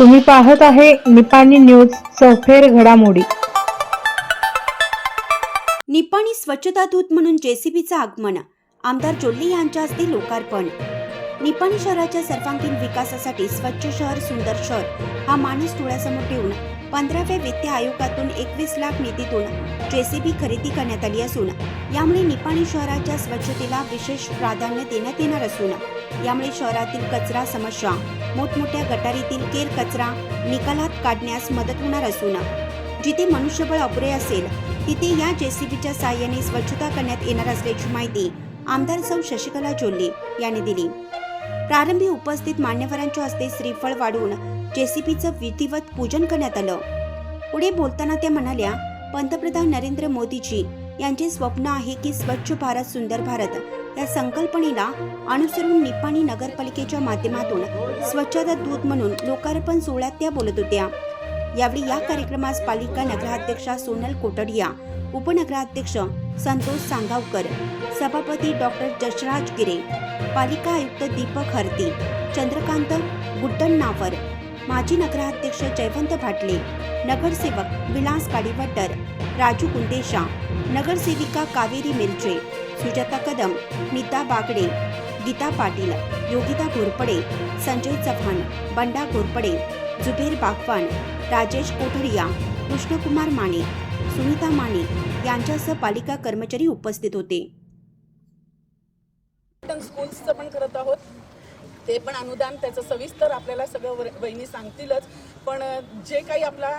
तुम्ही पाहत आहे निपाणी न्यूज चौफेर घडामोडी. निपाणी स्वच्छता दूत म्हणून जेसीबीचं आगमन. आमदार जोल्ले यांच्या हस्ते लोकार्पण. निपाणी शहराच्या सर्वांगीण विकासासाठी स्वच्छ शहर सुंदर शहर हा माणूस डोळ्यासमोर ठेवून पंधराव्या वित्त आयोगातून एकवीस लाख निधीतून जेसीबी खरेदी करण्यात आली असून यामुळे निपाणी शहराच्या स्वच्छतेला विशेष प्राधान्य देण्यात येणार असून यामुळे शहरातील कचरा समस्या मोठमोठ्या गटारीतील केर कचरा निकालात काढण्यास मदत होणार असून जिथे मनुष्यबळ अपुरे असेल तिथे या जेसीबीच्या साहाय्याने स्वच्छता करण्यात येणार असल्याची माहिती आमदार सौ शशिकला जोल्ले यांनी दिली. प्रारंभी उपस्थित मान्यवरांच्या हस्ते श्रीफळ वाढवून जेसीबीचं विधिवत पूजन करण्यात आलं. पुढे बोलताना त्या म्हणाल्या पंतप्रधान नरेंद्र मोदीजी यांचे स्वप्न आहे की स्वच्छ भारत सुंदर भारत या संकल्पनेला अनुसरून निपाणी नगरपालिकेच्या माध्यमातून स्वच्छता दूत म्हणून लोकार्पण सोहळ्यात त्या बोलत होत्या. यावेळी या कार्यक्रमास पालिका नगराध्यक्षा सोनल कोटडिया उपनगराध्यक्ष संतोष सांगावकर सभापती डॉक्टर जशराज गिरे पालिका आयुक्त दीपक हरती चंद्रकांत गुड्डण्णावर माजी नगराध्यक्ष जयवंत भाटले नगरसेवक विलास काडीवट्टर राजू कुंदेशा नगरसेविका कावेरी मिरचे सुजाता कदम नीता बागडे गीता पाटील योगिता घोरपडे संजय चव्हाण बंडा घोरपडे जुबेर बागवान राजेश कोठडिया कृष्णकुमार माने सुनीता माने यांच्यासह पालिका कर्मचारी उपस्थित होते. पर्यटन स्कूल्सचं पण करत आहोत. ते पण अनुदान त्याचं सविस्तर आपल्याला सगळं वर- वहिनी सांगतीलच. पण जे काही आपला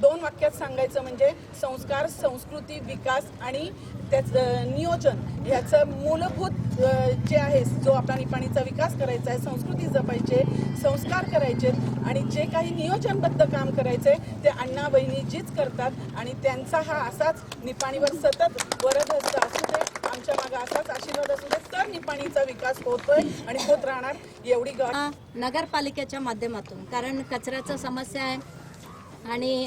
दोन वाक्यात सांगायचं म्हणजे संस्कार संस्कृती विकास आणि त्याचं नियोजन ह्याचं मूलभूत जे आहे जो आपला निपाणीचा विकास करायचा आहे संस्कृती जपायचे संस्कार करायचे आणि जे काही नियोजनबद्ध काम करायचे ते अण्णा बहिणी जीच करतात आणि त्यांचा हा असाच निपाणीवर सतत वरदहस्त असू दे आमच्या मागे असाच आशीर्वाद असू दे तर निपाणीचा विकास होतोय आणि होत राहणार एवढी नगरपालिकेच्या माध्यमातून कारण कचऱ्याचं समस्या आहे. आणि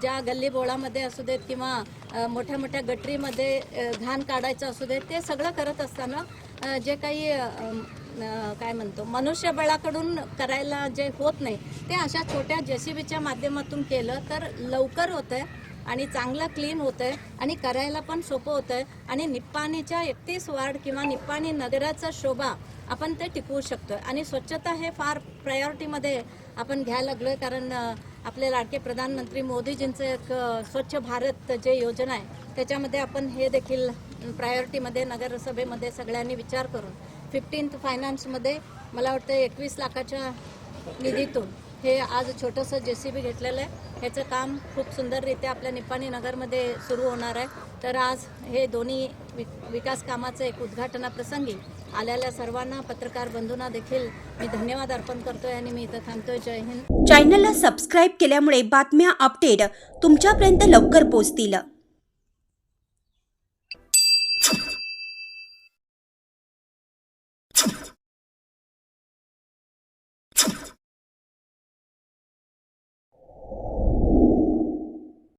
ज्या गल्ली बोळामध्ये असू देत किंवा मोठ्या मोठ्या गटरीमध्ये घाण काढायचं असू देत ते सगळं करत असताना जे काही काय म्हणतो मनुष्यबळाकडून करायला जे होत नाही ते अशा छोट्या जेसीबीच्या माध्यमातून केलं तर लवकर होतं आहे आणि चांगलं क्लीन आहे आणि करायला पण सोपं होतंय. आणि निप्पाणीच्या एकतीस वार्ड किंवा निप्पाणी नगराचा शोभा आपण ते टिकवू शकतो आणि स्वच्छता हे फार प्रायोरिटीमध्ये आपण घ्यायला लागलो आहे कारण आपले लाडके प्रधानमंत्री मोदीजींचं एक स्वच्छ भारत जे योजना आहे त्याच्यामध्ये आपण हे देखील प्रायोरिटीमध्ये नगरसभेमध्ये सगळ्यांनी विचार करून फिफ्टीन्थ फायनान्समध्ये मला वाटतं एकवीस लाखाच्या निधीतून हे आज छोटंसं जे सी बी घेतलेलं आहे. ह्याचं काम खूप सुंदररित्या आपल्या निपाणी नगरमध्ये सुरू होणार आहे. तर आज हे दोन्ही वि विकास कामाचं एक उद्घाटनाप्रसंगी आलेल्या सर्वांना पत्रकार बंधूंना देखील मी धन्यवाद अर्पण करतोय आणि मी इथं थांबतोय. जय हिंद. चॅनलला सबस्क्राईब केल्यामुळे बातम्या अपडेट तुमच्यापर्यंत लवकर पोहोचतील.